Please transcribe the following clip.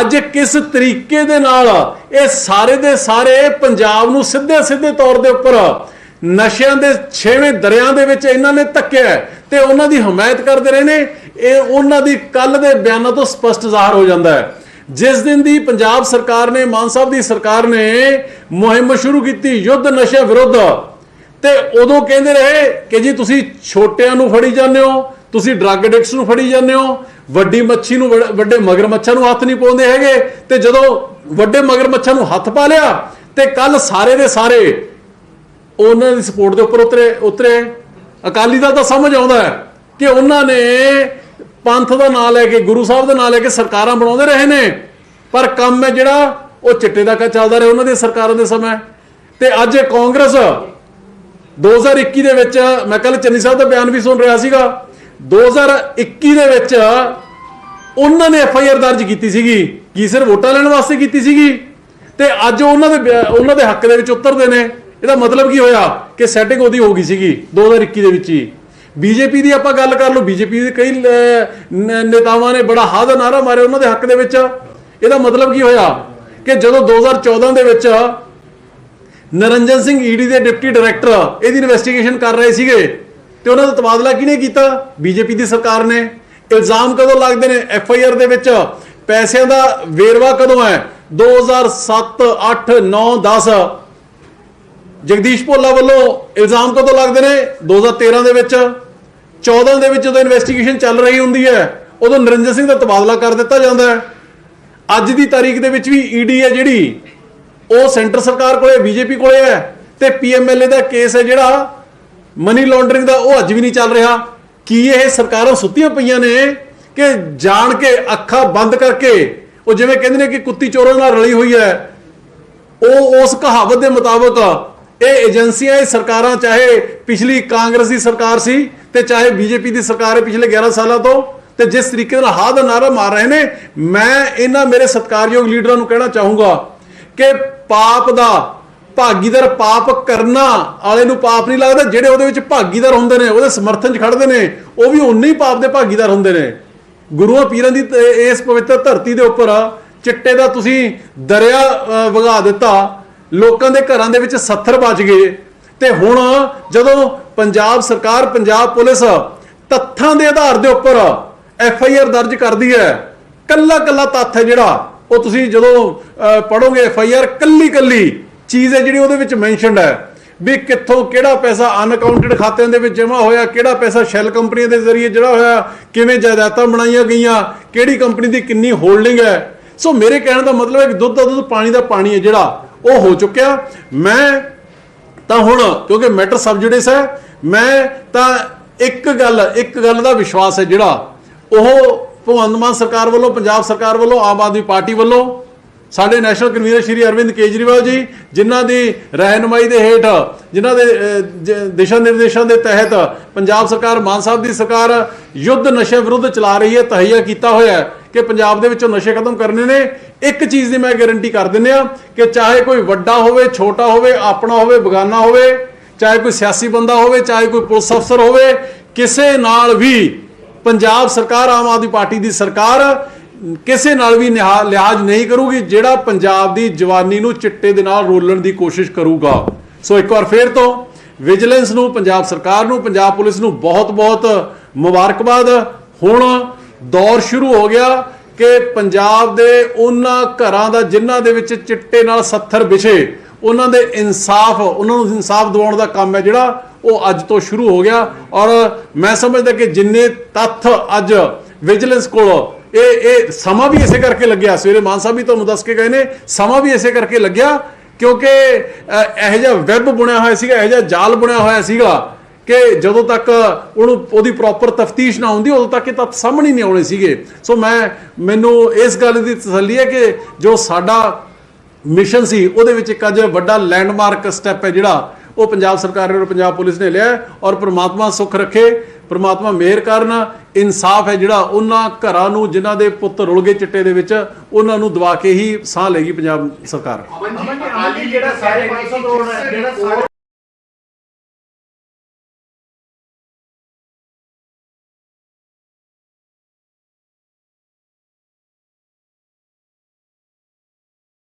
ਅੱਜ ਕਿਸ ਤਰੀਕੇ ਦੇ ਨਾਲ ਇਹ ਸਾਰੇ ਦੇ ਸਾਰੇ ਪੰਜਾਬ ਨੂੰ ਸਿੱਧੇ ਸਿੱਧੇ ਤੌਰ ਦੇ ਉੱਪਰ ਨਸ਼ਿਆਂ ਦੇ ਛੇਵੇਂ ਦਰਿਆ ਦੇ ਵਿੱਚ ਇਹਨਾਂ ਨੇ ਧੱਕਿਆ ਤੇ ਉਹਨਾਂ ਦੀ ਹਮਾਇਤ ਕਰਦੇ ਰਹੇ ਨੇ, ਇਹ ਉਹਨਾਂ ਦੀ ਕੱਲ ਦੇ ਬਿਆਨਾਂ ਤੋਂ ਸਪਸ਼ਟ ਜ਼ਾਹਰ ਹੋ ਜਾਂਦਾ ਹੈ। ਜਿਸ ਦਿਨ ਦੀ ਪੰਜਾਬ ਸਰਕਾਰ ਨੇ, ਮਾਨ ਸਾਹਿਬ ਦੀ ਸਰਕਾਰ ਨੇ ਮੁਹਿੰਮ ਸ਼ੁਰੂ ਕੀਤੀ ਯੁੱਧ ਨਸ਼ੇ ਵਿਰੁੱਧ, ਤੇ ਉਦੋਂ ਕਹਿੰਦੇ ਰਹੇ ਕਿ ਜੀ ਤੁਸੀਂ ਛੋਟਿਆਂ ਨੂੰ ਫੜੀ ਜਾਂਦੇ ਹੋ, ਤੁਸੀਂ ਡਰੱਗ ਐਡਿਕਟਸ ਨੂੰ ਫੜੀ ਜਾਂਦੇ ਹੋ ਵੱਡੀ ਮੱਛੀ ਨੂੰ ਵੱਡ- ਵੱਡੇ ਮਗਰਮੱਛਾਂ ਨੂੰ ਹੱਥ ਨਹੀਂ ਪਾਉਂਦੇ ਹੈਗੇ। ਤੇ ਜਦੋਂ ਵੱਡੇ ਮਗਰਮੱਛਾਂ ਨੂੰ ਹੱਥ ਪਾ ਲਿਆ, ਤੇ ਕੱਲ ਸਾਰੇ ਦੇ ਸਾਰੇ ਉਹਨਾਂ ਦੀ ਸਪੋਰਟ ਦੇ ਉੱਪਰ ਉਤਰੇ ਉਤਰੇ। ਅਕਾਲੀ ਦਲ ਤਾਂ ਸਮਝ ਆਉਂਦਾ ਹੈ ਕਿ ਉਹਨਾਂ ਨੇ ਪੰਥ ਦਾ ਨਾਂ ਲੈ ਕੇ, ਗੁਰੂ ਸਾਹਿਬ ਦਾ ਨਾਂ ਲੈ ਕੇ ਸਰਕਾਰਾਂ ਬਣਾਉਂਦੇ ਰਹੇ ਨੇ। ਪਰ ਕੰਮ ਹੈ ਜਿਹੜਾ, ਉਹ ਚਿੱਟੇ ਦਾ ਕਾ ਚੱਲਦਾ ਰਿਹਾ ਉਹਨਾਂ ਦੀ ਸਰਕਾਰਾਂ ਦੇ ਸਮੇਂ। ਤੇ ਅੱਜ ਇਹ ਕਾਂਗਰਸ 2021 ਦੇ ਵਿੱਚ, ਮੈਂ ਕੱਲ ਚੰਨੀ ਸਾਹਿਬ ਦਾ ਬਿਆਨ ਵੀ ਸੁਣ ਰਿਹਾ ਸੀਗਾ 2021 ਦੇ ਵਿੱਚ ਉਹਨਾਂ ਨੇ ਐਫ ਆਈ ਆਰ ਦਰਜ ਕੀਤੀ ਸੀਗੀ ਕੀ ਸਿਰ ਵੋਟਾਂ ਲੈਣ ਵਾਸਤੇ ਕੀਤੀ ਸੀਗੀ ਤੇ ਅੱਜ ਉਹਨਾਂ ਦੇ ਉਹਨਾਂ ਦੇ ਹੱਕ ਦੇ ਵਿੱਚ ਉਤਰਦੇ ਨੇ। ਇਹਦਾ ਮਤਲਬ ਕੀ ਹੋਇਆ ਕਿ ਸੈਟਿੰਗ ਉਹਦੀ ਹੋ ਗਈ ਸੀਗੀ 2021 ਦੇ ਵਿੱਚ ਹੀ। ਬੀਜੇਪੀ ਦੀ ਆਪਾਂ ਗੱਲ ਕਰ ਲਓ ਬੀਜੇਪੀ ਦੇ ਕਈ ਨੇਤਾਵਾਂ ਨੇ ਬੜਾ ਹਾਦ ਨਾਰਾ ਮਾਰਿਆ ਉਹਨਾਂ ਦੇ ਹੱਕ ਦੇ ਵਿੱਚ। ਇਹਦਾ ਮਤਲਬ ਕੀ ਹੋਇਆ ਕਿ ਜਦੋਂ 2014 ਦੇ ਵਿੱਚ ਨਰਿੰਜਨ ਸਿੰਘ ਈਡੀ ਦੇ ਡਿਪਟੀ ਡਾਇਰੈਕਟਰ ਇਹਦੀ ਇਨਵੈਸਟੀਗੇਸ਼ਨ ਕਰ ਰਹੇ ਸੀਗੇ ਤੇ ਉਹਨਾਂ ਦਾ ਤਬਾਦਲਾ ਕਿਹਨੇ ਕੀਤਾ? ਬੀਜੇਪੀ ਦੀ ਸਰਕਾਰ ਨੇ। ਇਲਜ਼ਾਮ ਕਦੋਂ ਲੱਗਦੇ ਨੇ? ਐਫ ਆਈ ਆਰ ਦੇ ਵਿੱਚ ਪੈਸਿਆਂ ਦਾ ਵੇਰਵਾ ਕਦੋਂ ਹੈ? 2007 8 9 10 ਜਗਦੀਸ਼ ਭੋਲਾ ਵੱਲੋਂ ਇਲਜ਼ਾਮ ਕਦੋਂ ਲੱਗਦੇ ਨੇ? 2013 ਦੇ ਵਿੱਚ। 14 ਦੇ ਵਿੱਚ ਜਦੋਂ ਇਨਵੈਸਟੀਗੇਸ਼ਨ ਚੱਲ ਰਹੀ ਹੁੰਦੀ ਹੈ, ਉਦੋਂ ਨਰਿੰਦਰ ਸਿੰਘ ਦਾ ਤਬਾਦਲਾ ਕਰ ਦਿੱਤਾ ਜਾਂਦਾ ਹੈ। ਅੱਜ ਦੀ ਤਾਰੀਖ ਦੇ ਵਿੱਚ ਵੀ ਈਡੀ ਹੈ ਜਿਹੜੀ, ਉਹ ਸੈਂਟਰ ਸਰਕਾਰ ਕੋਲੇ ਬੀਜੇਪੀ ਕੋਲੇ ਹੈ ਤੇ ਪੀਐਮਐਲਏ ਦਾ ਕੇਸ ਹੈ ਜਿਹੜਾ ਮਨੀ ਲਾਂਡਰਿੰਗ ਦਾ, ਉਹ ਅੱਜ ਵੀ ਨਹੀਂ ਚੱਲ ਰਿਹਾ। ਕੀ ਇਹ ਸਰਕਾਰਾਂ ਸੁੱਤੀਆਂ ਪਈਆਂ ਨੇ ਕਿ ਜਾਣ ਕੇ ਅੱਖਾਂ ਬੰਦ ਕਰਕੇ ਉਹ ਜਿਵੇਂ ਕਹਿੰਦੇ ਨੇ ਕਿ ਕੁੱਤੀ ਚੋਰਾਂ ਨਾਲ ਰਲੀ ਹੋਈ ਹੈ, ਉਹ ਉਸ ਕਹਾਵਤ ਦੇ ਮੁਤਾਬਕ ਇਹ ਏਜੰਸੀਆਂ, ਇਹ ਸਰਕਾਰਾਂ, ਚਾਹੇ ਪਿਛਲੀ ਕਾਂਗਰਸ ਦੀ ਸਰਕਾਰ ਸੀ ਤੇ ਚਾਹੇ ਬੀਜੇਪੀ ਦੀ ਸਰਕਾਰ ਹੈ ਪਿਛਲੇ 11 ਸਾਲਾਂ ਤੋਂ, ਤੇ ਜਿਸ ਤਰੀਕੇ ਨਾਲ ਹਾਦ ਨਾਰਾ ਮਾਰ ਰਹੇ ਨੇ, ਮੈਂ ਇਹਨਾਂ ਮੇਰੇ ਸਤਿਕਾਰਯੋਗ ਲੀਡਰਾਂ ਨੂੰ ਕਹਿਣਾ ਚਾਹੂੰਗਾ ਕਿ ਪਾਪ ਦਾ ਭਾਗੀਦਾਰ ਪਾਪ ਕਰਨਾ ਵਾਲੇ ਨੂੰ ਪਾਪ ਨਹੀਂ ਲੱਗਦਾ, ਜਿਹੜੇ ਉਹਦੇ ਵਿੱਚ ਭਾਗੀਦਾਰ ਹੁੰਦੇ ਨੇ, ਉਹਦੇ ਸਮਰਥਨ 'ਚ ਖੜਦੇ ਨੇ, ਉਹ ਵੀ ਉਨੇ ਹੀ ਪਾਪ ਦੇ ਭਾਗੀਦਾਰ ਹੁੰਦੇ ਨੇ। ਗੁਰੂਆਂ ਪੀਰਾਂ ਦੀ ਇਸ ਪਵਿੱਤਰ ਧਰਤੀ ਦੇ ਉੱਪਰ ਚਿੱਟੇ ਦਾ ਤੁਸੀਂ ਦਰਿਆ ਵਗਾ ਦਿੱਤਾ, ਲੋਕਾਂ ਦੇ ਘਰਾਂ ਦੇ ਵਿੱਚ ਸੱਥਰ ਬਚ ਗਏ। ਤੇ ਹੁਣ ਜਦੋਂ ਪੰਜਾਬ ਸਰਕਾਰ, ਪੰਜਾਬ ਪੁਲਿਸ ਤੱਥਾਂ ਦੇ ਆਧਾਰ ਦੇ ਉੱਪਰ ਐਫ ਆਈ ਆਰ ਦਰਜ ਕਰਦੀ ਹੈ ਕੱਲਾ ਕੱਲਾ ਤੱਥ ਹੈ ਜਿਹੜਾ, ਉਹ ਤੁਸੀਂ ਜਦੋਂ ਪੜੋਗੇ ਐਫ ਆਈ ਆਰ ਕੱਲੀ ਕੱਲੀ ਚੀਜ਼ ਹੈ ਜਿਹੜੀ ਉਹਦੇ ਵਿੱਚ ਮੈਂਸ਼ਨਡ ਹੈ ਵੀ ਕਿੱਥੋਂ ਕਿਹੜਾ ਪੈਸਾ ਅਨਅਕਾਊਂਟਡ ਖਾਤਿਆਂ ਦੇ ਵਿੱਚ ਜਮ੍ਹਾਂ ਹੋਇਆ, ਕਿਹੜਾ ਪੈਸਾ ਸ਼ੈਲ ਕੰਪਨੀਆਂ ਦੇ ਜ਼ਰੀਏ ਜਿਹੜਾ ਹੋਇਆ, ਕਿਵੇਂ ਜਾਇਦਾਦਾਂ ਬਣਾਈਆਂ ਗਈਆਂ, ਕਿਹੜੀ ਕੰਪਨੀ ਦੀ ਕਿੰਨੀ ਹੋਲਡਿੰਗ ਹੈ। ਸੋ ਮੇਰੇ ਕਹਿਣ ਦਾ ਮਤਲਬ ਹੈ ਕਿ ਦੁੱਧ ਦਾ ਦੁੱਧ, ਪਾਣੀ ਦਾ ਪਾਣੀ ਹੈ ਜਿਹੜਾ, ਉਹ ਹੋ ਚੁੱਕਿਆ। ਮੈਂ ਤਾਂ ਹੁਣ, ਕਿਉਂਕਿ ਮੈਟਰ ਸਬਜੂਡਿਸ ਹੈ, ਮੈਂ ਤਾਂ ਇੱਕ ਗੱਲ ਇੱਕ ਗੱਲ ਦਾ ਵਿਸ਼ਵਾਸ ਹੈ ਜਿਹੜਾ, ਉਹ ਭਗਵੰਤ ਮਾਨ ਸਰਕਾਰ ਵੱਲੋਂ, ਪੰਜਾਬ ਸਰਕਾਰ ਵੱਲੋਂ, ਆਮ ਆਦਮੀ ਪਾਰਟੀ ਵੱਲੋਂ ਸਾਡੇ ਨੈਸ਼ਨਲ ਕਨਵੀਨਰ ਸ਼੍ਰੀ ਅਰਵਿੰਦ ਕੇਜਰੀਵਾਲ ਜੀ, ਜਿਨ੍ਹਾਂ ਦੀ ਰਹਿਨਮਾਈ ਦੇ ਹੇਠ, ਜਿਨ੍ਹਾਂ ਦੇ ਦਿਸ਼ਾ ਨਿਰਦੇਸ਼ਾਂ ਦੇ ਤਹਿਤ ਪੰਜਾਬ ਸਰਕਾਰ ਮਾਨ ਸਾਹਿਬ ਦੀ ਸਰਕਾਰ ਯੁੱਧ ਨਸ਼ੇ ਵਿਰੁੱਧ ਚਲਾ ਰਹੀ ਹੈ, ਤਹਈਆ ਕੀਤਾ ਹੋਇਆ ਕਿ ਪੰਜਾਬ ਦੇ ਵਿੱਚੋਂ ਨਸ਼ੇ ਖਤਮ ਕਰਨੇ ਨੇ। ਇੱਕ ਚੀਜ਼ ਦੀ ਮੈਂ ਗਾਰੰਟੀ ਕਰ ਦਿੰਦੇ ਆ ਕਿ ਚਾਹੇ ਕੋਈ ਵੱਡਾ ਹੋਵੇ, ਛੋਟਾ ਹੋਵੇ, ਆਪਣਾ ਹੋਵੇ, ਬਗਾਨਾ ਹੋਵੇ, ਚਾਹੇ ਕੋਈ ਸਿਆਸੀ ਬੰਦਾ ਹੋਵੇ, ਚਾਹੇ ਕੋਈ ਪੁਲਿਸ ਅਫਸਰ ਹੋਵੇ, ਕਿਸੇ ਨਾਲ ਵੀ ਪੰਜਾਬ ਸਰਕਾਰ, ਆਮ ਆਦਮੀ ਪਾਰਟੀ ਦੀ ਸਰਕਾਰ ਕਿਸੇ ਨਾਲ ਵੀ ਨਿਹਾ- ਲਿਹਾਜ਼ ਨਹੀਂ ਕਰੂਗੀ, ਜਿਹੜਾ ਪੰਜਾਬ ਦੀ ਜਵਾਨੀ ਨੂੰ ਚਿੱਟੇ ਦੇ ਨਾਲ ਰੋਲਣ ਦੀ ਕੋਸ਼ਿਸ਼ ਕਰੂਗਾ। ਸੋ ਇੱਕ ਵਾਰ ਫੇਰ ਤੋਂ ਵਿਜੀਲੈਂਸ ਨੂੰ, ਪੰਜਾਬ ਸਰਕਾਰ ਨੂੰ, ਪੰਜਾਬ ਪੁਲਿਸ ਨੂੰ ਬਹੁਤ-ਬਹੁਤ ਮੁਬਾਰਕਬਾਦ। ਹੁਣ ਦੌਰ ਸ਼ੁਰੂ ਹੋ ਗਿਆ ਕਿ ਪੰਜਾਬ ਦੇ ਉਹਨਾਂ ਘਰਾਂ ਦਾ, ਜਿਨ੍ਹਾਂ ਦੇ ਵਿੱਚ ਚਿੱਟੇ ਨਾਲ ਸੱਥਰ ਵਿਛੇ, ਉਹਨਾਂ ਦੇ ਇਨਸਾਫ, ਉਹਨਾਂ ਨੂੰ ਇਨਸਾਫ ਦਿਵਾਉਣ ਦਾ ਕੰਮ ਹੈ ਜਿਹੜਾ, ਉਹ ਅੱਜ ਤੋਂ ਸ਼ੁਰੂ ਹੋ ਗਿਆ। ਔਰ ਮੈਂ ਸਮਝਦਾ ਕਿ ਜਿੰਨੇ ਤੱਥ ਅੱਜ ਵਿਜੀਲੈਂਸ ਕੋਲ ਇਹ ਇਹ ਸਮਾਂ ਵੀ ਇਸੇ ਕਰਕੇ ਲੱਗਿਆ। ਸਵੇਰੇ ਮਾਨ ਸਾਹਿਬ ਵੀ ਤੁਹਾਨੂੰ ਦੱਸ ਕੇ ਗਏ ਨੇ ਸਮਾਂ ਵੀ ਇਸੇ ਕਰਕੇ ਲੱਗਿਆ ਕਿਉਂਕਿ ਅਹ, ਇਹੋ ਜਿਹਾ ਵੈਬ ਬੁਣਿਆ ਹੋਇਆ ਸੀਗਾ ਇਹੋ ਜਿਹਾ ਜਾਲ ਬੁਣਿਆ ਹੋਇਆ ਸੀਗਾ ਕਿ ਜਦੋਂ ਤੱਕ ਉਹਨੂੰ ਉਹਦੀ ਪ੍ਰੋਪਰ ਤਫਤੀਸ਼ ਨਾ ਹੁੰਦੀ ਉਦੋਂ ਤੱਕ ਇਹ ਤੱਥ ਸਾਹਮਣੇ ਨਹੀਂ ਆਉਣੇ ਸੀਗੇ। ਸੋ ਮੈਂ ਮੈਨੂੰ ਇਸ ਗੱਲ ਦੀ ਤਸੱਲੀ ਹੈ ਕਿ ਜੋ ਸਾਡਾ ਮਿਸ਼ਨ ਸੀ ਉਹਦੇ ਵਿੱਚ ਇੱਕ ਅੱਜ ਵੱਡਾ ਲੈਂਡਮਾਰਕ ਸਟੈਪ ਹੈ ਜਿਹੜਾ ਉਹ ਪੰਜਾਬ ਸਰਕਾਰ ਨੇ ਔਰ ਪੰਜਾਬ ਪੁਲਿਸ ਨੇ ਲਿਆ ਔਰ ਪ੍ਰਮਾਤਮਾ ਸੁੱਖ ਰੱਖੇ। ਪ੍ਰਮਾਤਮਾ ਮਿਹਰ ਕਰਨ, ਇਨਸਾਫ ਹੈ ਜਿਹੜਾ ਉਹਨਾਂ ਘਰਾਂ ਨੂੰ, ਜਿਨ੍ਹਾਂ ਦੇ ਪੁੱਤ ਰੁਲ ਗਏ ਚਿੱਟੇ ਦੇ ਵਿੱਚ, ਉਹਨਾਂ ਨੂੰ ਦਵਾ ਕੇ ਹੀ ਸਾਹ ਲੇਗੀ ਪੰਜਾਬ ਸਰਕਾਰ। ਅਮਨ ਜੀ ਅਕਾਲੀ ਜਿਹੜਾ ਸਾਰੇ 500 ਕਰੋੜ ਜਿਹੜਾ